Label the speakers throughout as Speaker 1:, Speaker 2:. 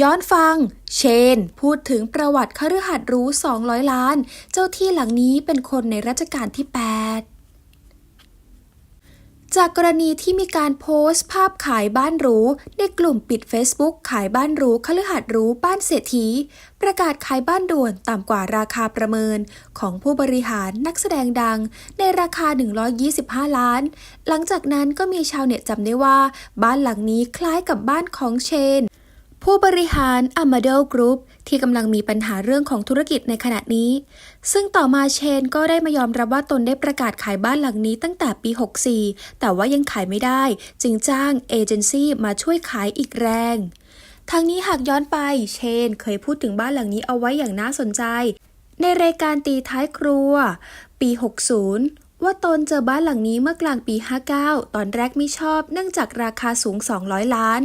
Speaker 1: ย้อนฟัง เชน พูดถึงประวัติคฤหัสถ์รู้ 200 ล้าน เจ้าที่หลังนี้เป็นคนในรัชกาลที่ 8 จากกรณีที่มีการโพสต์ภาพขายบ้านหรูในกลุ่มปิด Facebook ขายบ้านหรูคฤหัสถ์รูบ้านเศรษฐี ประกาศขายบ้านด่วนต่ำกว่าราคาประเมิน ของผู้บริหารนักแสดงดัง ในราคา 125 ล้าน หลังจากนั้นก็มีชาวเน็ตจำได้ว่า บ้านหลังนี้คล้ายกับบ้านของเชน ผู้บริหาร a m a d o Group ที่กำลังมีปัญหาเรื่องของธุรกิจในขณะนี้ ซึ่งต่อมาเชนก็ได้มายอมรับว่าตนได้ประกาศขายบ้านหลังนี้ตั้งแต่ปี 64 แต่ว่ายังขายไม่ได้ จึงจ้างเอเจนซี่มาช่วยขายอีกแรงทางนี้หากย้อนไป เชนเคยพูดถึงบ้านหลังนี้เอาไว้อย่างน่าสนใจ ในรายการตีท้ายครัว ปี 60ว่าตนเจอบ้านหลังนี้เมื่อกลางปี 59 ตอนแรกไม่ชอบ เนื่องจากราคาสูง 200 ล้าน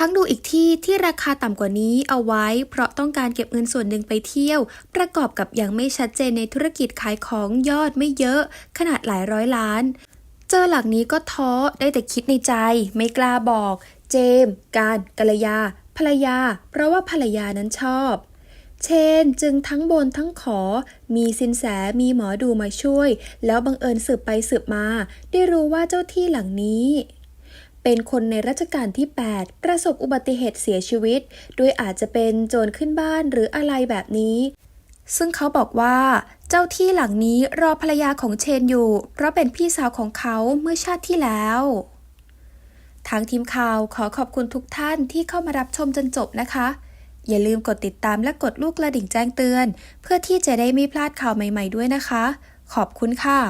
Speaker 1: ทั้งดูอีกที่ที่ราคาต่ำกว่านี้เอาไว้ เพราะต้องการเก็บเงินส่วนหนึ่งไปเที่ยว ประกอบกับยังไม่ชัดเจนในธุรกิจขายของยอดไม่เยอะ ขนาดหลายร้อยล้าน เจอหลังนี้ก็ท้อได้แต่คิดในใจ ไม่กล้าบอก เจมส์การกัลยา ภรรยา เพราะว่าภรรยานั้นชอบเชนจึงทั้งบนทั้งขอ มีสินแสมีหมอดูมาช่วย แล้วบังเอิญสืบไปสืบมา ได้รู้ว่าเจ้าที่หลังนี้ เป็นคนในรัชกาลที่ 8 ประสบอุบัติเหตุเสียชีวิต โดยอาจจะเป็นโจรขึ้นบ้านหรืออะไรแบบนี้ ซึ่งเขาบอกว่า เจ้าที่หลังนี้รอภรรยาของเชนอยู่ เพราะเป็นพี่สาวของเขาเมื่อชาติที่แล้วทางทีมข่าวขอขอบคุณทุกท่านที่เข้ามารับชมจนจบนะคะ อย่าลืมกดติดตามและกดลูกกระดิ่งแจ้งเตือน เพื่อที่จะได้ไม่พลาดข่าวใหม่ ๆด้วยนะคะ ขอบคุณค่ะ